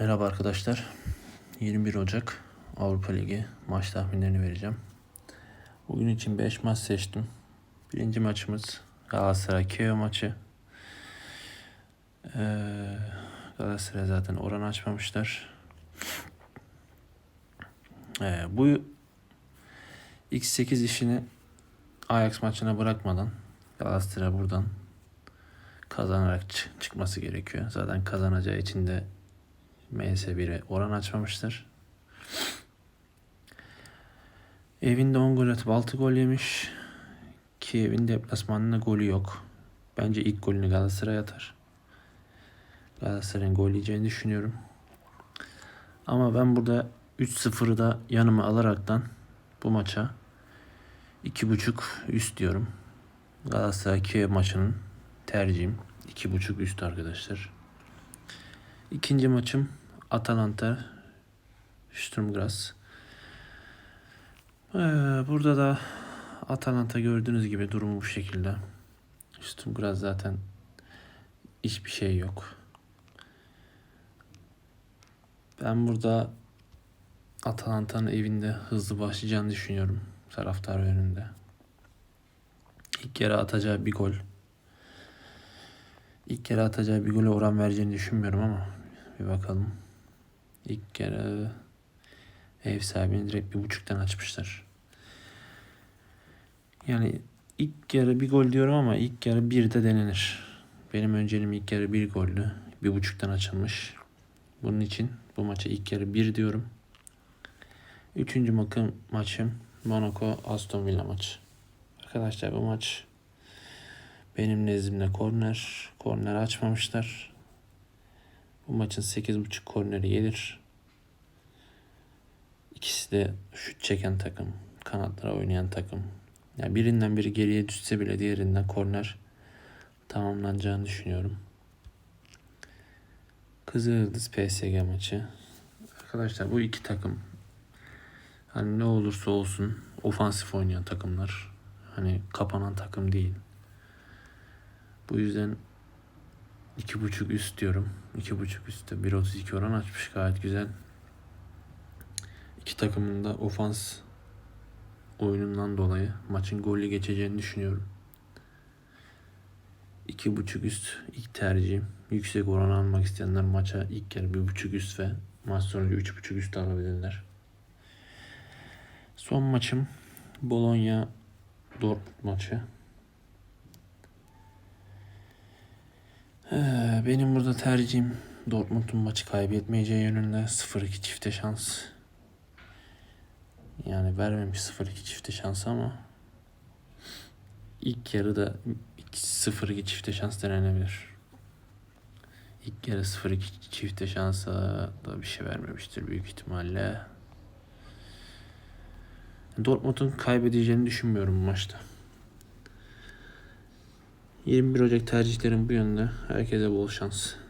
Merhaba arkadaşlar. 21 Ocak Avrupa Ligi maç tahminlerini vereceğim. Bugün için 5 maç seçtim. Birinci maçımız Galatasaray Kiev maçı. Ee, Galatasaray zaten oran açmamışlar. Ee, bu X8 işini Ajax maçına bırakmadan Galatasaray buradan kazanarak çı- çıkması gerekiyor. Zaten kazanacağı için de MS1'e oran açmamıştır. Evinde 10 gol atıp 6 gol yemiş. Ki evin deplasmanında golü yok. Bence ilk golünü Galatasaray atar. Galatasaray'ın gol yiyeceğini düşünüyorum. Ama ben burada 3-0'ı da yanıma alaraktan bu maça 2.5 üst diyorum. Galatasaray Kiev maçının tercihim 2.5 üst arkadaşlar. İkinci maçım Atalanta Sturm Graz. Ee, burada da Atalanta gördüğünüz gibi durumu bu şekilde. Sturm Graz zaten hiçbir şey yok. Ben burada Atalanta'nın evinde hızlı başlayacağını düşünüyorum. Taraftar önünde. İlk yarı atacağı bir gol. İlk yarı atacağı bir gole oran vereceğini düşünmüyorum ama bir bakalım. İlk kere ev sahibini direkt bir buçuktan açmışlar. Yani ilk yarı bir gol diyorum ama ilk yarı bir de denenir. Benim önceliğim ilk yarı bir gollü. Bir buçuktan açılmış. Bunun için bu maça ilk yarı bir diyorum. Üçüncü makım maçım Monaco Aston Villa maçı. Arkadaşlar bu maç benim nezdimde korner. Korner açmamışlar. Bu maçın 8.5 korneri gelir. İkisi de şut çeken takım. Kanatlara oynayan takım. Yani birinden biri geriye düşse bile diğerinden korner tamamlanacağını düşünüyorum. Kızıldız PSG maçı. Arkadaşlar bu iki takım hani ne olursa olsun ofansif oynayan takımlar. Hani kapanan takım değil. Bu yüzden iki buçuk üst diyorum. İki buçuk üstte 1.32 oran açmış gayet güzel. İki takımın da ofans oyunundan dolayı maçın gollü geçeceğini düşünüyorum. İki buçuk üst ilk tercihim. Yüksek oran almak isteyenler maça ilk kere bir buçuk üst ve maç sonucu üç buçuk üst alabilirler. Son maçım Bologna Dortmund maçı. Ee, Benim burada tercihim Dortmund'un maçı kaybetmeyeceği yönünde 0-2 çifte şans. Yani vermemiş 0-2 çifte şans ama ilk yarıda 0-2 çifte şans denenebilir. İlk yarı 0-2 çifte şansa da bir şey vermemiştir büyük ihtimalle. Dortmund'un kaybedeceğini düşünmüyorum bu maçta. 21 Ocak tercihlerim bu yönde. Herkese bol şans.